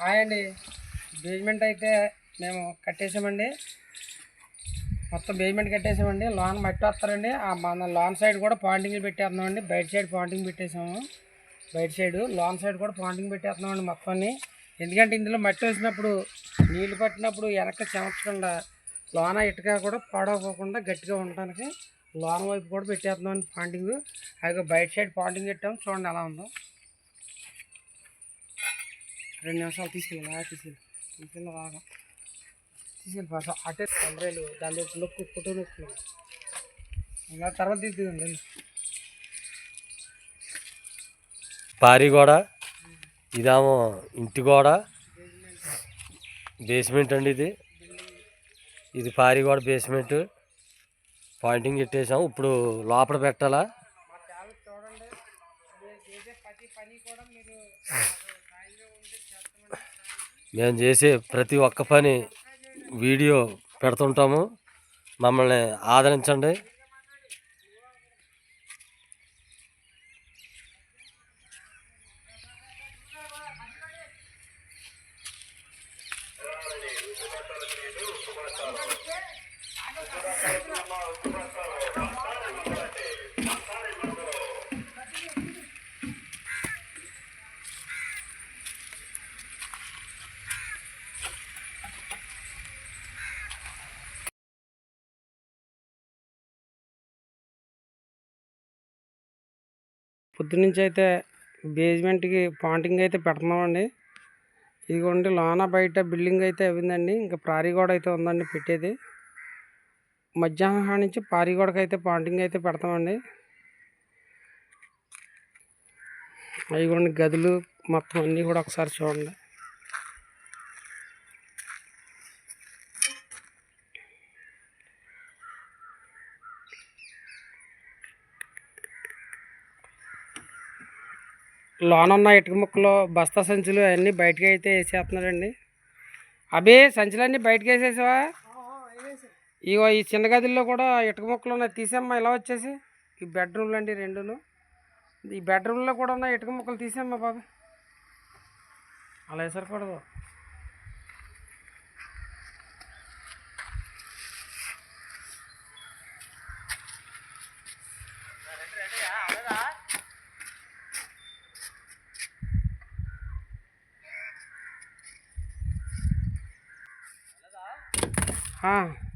Hi అండి. Basement అయితే మేము కట్టేసామండి. మొత్తం బేస్మెంట్ కట్టేసామండి. లాన్ మట్టి వస్తారండి. ఆ మన లోన్ సైడ్ కూడా పాయింటింగ్లు పెట్టేస్తున్నామండి. బయట సైడ్ పాయింటింగ్ పెట్టేసాము. బయట సైడ్ లోన్ సైడ్ కూడా పాయింటింగ్ పెట్టేస్తున్నామండి మొత్తాన్ని. ఎందుకంటే ఇందులో మట్టి వేసినప్పుడు నీళ్ళు పట్టినప్పుడు వెనక చెమర్చకుండా లోన ఇటుక కూడా పాడవకుండా గట్టిగా ఉండటానికి లోన వైపు కూడా పెట్టేస్తున్నాం పాయింటింగ్ అది బయట సైడ్ పాయింటింగ్ పెట్టాము. చూడండి ఎలా ఉందో. రెండు నిమిషాలు తీసుకెళ్ళి తీసుకెళ్ళి. తీసుకెళ్ళి బాగా తీసుకెళ్ళి ఫస్ట్ అటే కంబరేలు దాని దగ్గర నొక్కు ఫోటో నొక్కున్నాను ఇంకా తర్వాత తీసుకుందండి పారి గోడ ఇదేమో ఇంటి గోడ బేస్మెంట్ అండి ఇది. ఇది పారి గోడ బేస్మెంట్ పాయింటింగ్ పెట్టేసాం ఇప్పుడు లోపల పెట్టాలా మా ఛానల్ చూడండి మీరు చేసే ప్రతి పని కూడా మీరు సాయంగా ఉండి చేస్తామండి మేము చేసే ప్రతి ఒక్క పని వీడియో పెడుతుంటాము. మమ్మల్ని ఆదరించండి. పొద్దునుంచి అయితే బేస్మెంట్కి పాంటింగ్ అయితే పెడుతున్నామండి. ఇదిగోండి లోన బయట బిల్డింగ్ అయితే అయిందండి. ఇంకా ప్రారీ గోడ అయితే ఉందండి పెట్టేది. మధ్యాహ్నం నుంచి పారీ గోడకి అయితే పాంటింగ్ అయితే పెడతామండి. అవి గదులు మొత్తం అన్నీ కూడా ఒకసారి చూడండి. లోన ఉన్న ఇటుక ముక్కలు బస్తా సంచులు అవన్నీ బయటకి అయితే వేసేస్తున్నారండి. అబే సంచులన్నీ బయటకు వేసేసావా? ఇగో ఈ చిన్న గదిలో కూడా ఇటుక ముక్కలు ఉన్నాయి. తీసేమ్మా ఇలా వచ్చేసి. ఈ బెడ్రూమ్లు అండి రెండును. ఈ బెడ్రూమ్లో కూడా ఉన్న ఇటుక ముక్కలు తీసేమ్మా బాబు. అలా వేసరకూడదు.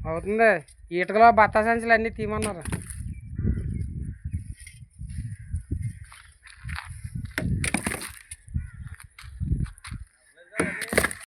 అవుతుంది. ఈటకలో ఇటుకలో బత్తా సంచులు అన్నీ తీయమన్నారు.